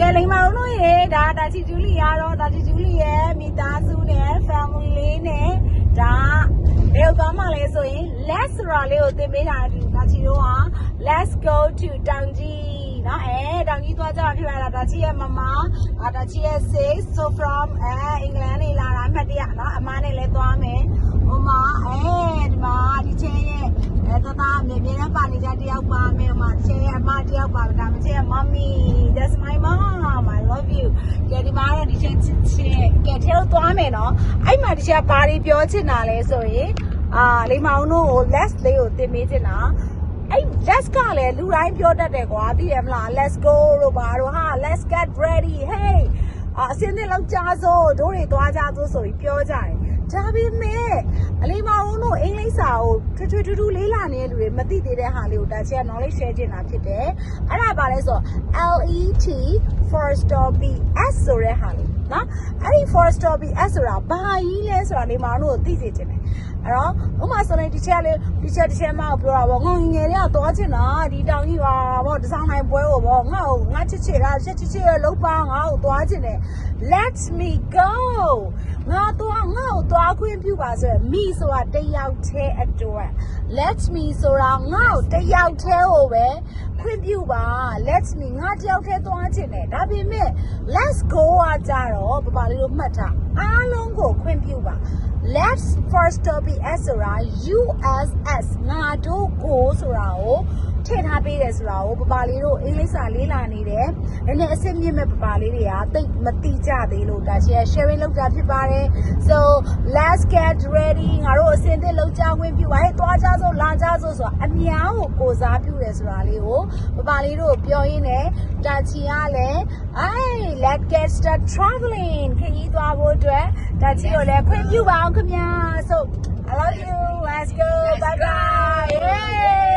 ကဲလိမ္မာအောင်လို့ရေဒါတာချီကျူလီရတော့တာချီကျူလီရဲ့မိသားစုနဲ့ family လေးနဲ့ဒါဘယ်ကောင်းမှလဲဆိုရင် let's ဆိုတာလေးကိုသင်ပေးတာဒီတာချီတို့ဟာ let's go to တောင်ကြီးနော်အဲတောင်ကြီးသွားကြတာဖြစ်လာတာတာချီရဲ့မမအာတာချီရဲ့ six so from အဲအင်္ဂလန်နေလာတာအမှတ်တရနော်အမနဲ့လည်းသွားမယ်ဟိုမှာအဲဒီမှာဒီချဲရဲ့အဲတသားမြေမြေနဲ့ပါနေကြတယောက်ပါမယ်ဟိုမှာချဲရဲ့အမတယောက်ပါဒါမှချဲရဲ့ mommy ခင်အထက်လို့သွားမယ်နော်အဲ့မှာတခြားဘာတွေပြောချင်တာလဲဆိုရင်အာလိမ္မာအောင်တို့ကို less လေးကိုတင်ပေးချင်တာအဲ့ let's ကလည်းလူတိုင်းပြောတတ်တယ်ကွာသိရမလား let's go တို့ဘာတို့ဟာ let's get ready hey အစင်းနဲ့လောက်ကြစို့တို့တွေသွားကြစို့ဆိုပြီးပြောကြတယ်ဒါပေမဲ့အလေးမအောင်တို့အင်္ဂလိပ်စာကိုထွထွထူးထူးလေးလာနေတဲ့လူတွေမသိသေးတဲ့ဟာလေးကိုတာချက်က knowledge share ချင်တာဖြစ်တယ်အဲ့ဒါပါလဲဆို LET first stop B S ဆိုတဲ့ဟာလေးနော် အဲ့ဒီ for stopy S ဆိုတာဘာကြီးလဲဆိုတာလေးမအောင်တို့ကိုသိစေချင်တယ်အဲ့တော့ဥပမာဆိုရင်ဒီချက်လေးဒီချက်ဒီချက်မကိုပြောတာပေါ့ငုံငယ်တွေကသွားချင်တာဒီတောင်ကြီးပါပေါ့ဒီဆောင်နိုင်ပွဲကိုပေါ့ငါ့ကိုငါချစ်ချစ်တာချစ်ချစ်ချစ်ရလုံးပါငါ့ကိုသွားချင်တယ် let me go ငါတော့ငါ့ကိုသွား ခွင့်ပြုပါဆိုရယ်မိဆိုတာတယောက်တည်းအတွက် let me ဆိုတာငါ့ကိုတယောက်တည်းကိုပဲခွင့်ပြုပါ let me ငါတယောက်တည်းသွားချင်တယ်ဒါပေမဲ့ let's go ကကြတော့ပပလေးတို့မှတ်ထားအားလုံးကိုခွင့်ပြုပါ let's first be s ဆိုတာ USS ငါတို့ကိုဆိုတာကိုထည့်ထားပေးတယ်ဆိုတာကိုပပလေးတို့အင်္ဂလိပ်စာလေးလာနေတယ်။နည်းနည်းအဆင့်မြင့်မဲ့ပပလေးတွေကတိတ်မတိကြသေးလို့ဒါရှယ် sharing လုပ်တာဖြစ်ပါတယ်။ So let's get ready ငါတို့အဆင်သင့်လုပ်ကြခွင့်ပြုပါဟဲ့သွား ကြဆိုဆိုတာအများကိုကိုစားပြုတယ်ဆိုတာလေးကိုပပလေးတို့ပြောရင်းနဲ့တာချီကလည်းအဲ let get start traveling ခရီးသွားဖို့အတွက်တာချီကိုလည်းခွင့်ပြုပါအောင်ခင်ဗျာဆို I love you let's go bye bye yeah